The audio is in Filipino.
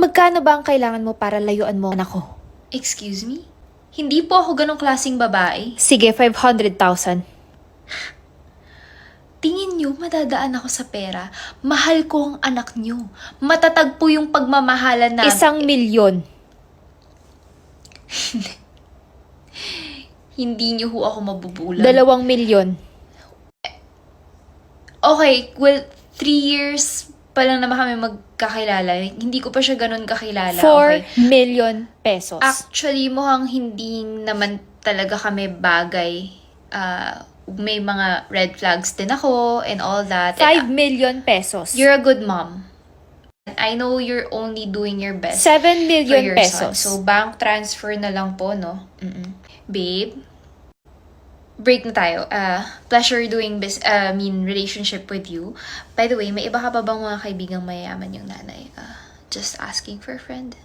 Magkano ba ang kailangan mo para layuan mo anak ko? Excuse me? Hindi po ako ganong klaseng babae. Sige, 500,000. Tingin nyo, madadaan ako sa pera. Mahal ko ang anak nyo. Matatag po yung pagmamahalan na... Isang milyon. Hindi nyo ho ako mabubulan. Dalawang milyon. okay, well, three years pa lang naman kami magkakilala. Hindi ko pa siya ganun kakilala. 4 okay? million pesos. Actually, mukhang hindi naman talaga kami bagay. Ah, may mga red flags din ako and all that. 5 million pesos. You're a good mom. I know you're only doing your best 7 for million your son. pesos. So, bank transfer na lang po, no? Mm-mm. Babe, break na tayo. Uh, pleasure doing this, uh, mean, relationship with you. By the way, may iba ka pa bang mga kaibigang mayayaman yung nanay? Uh, just asking for a friend.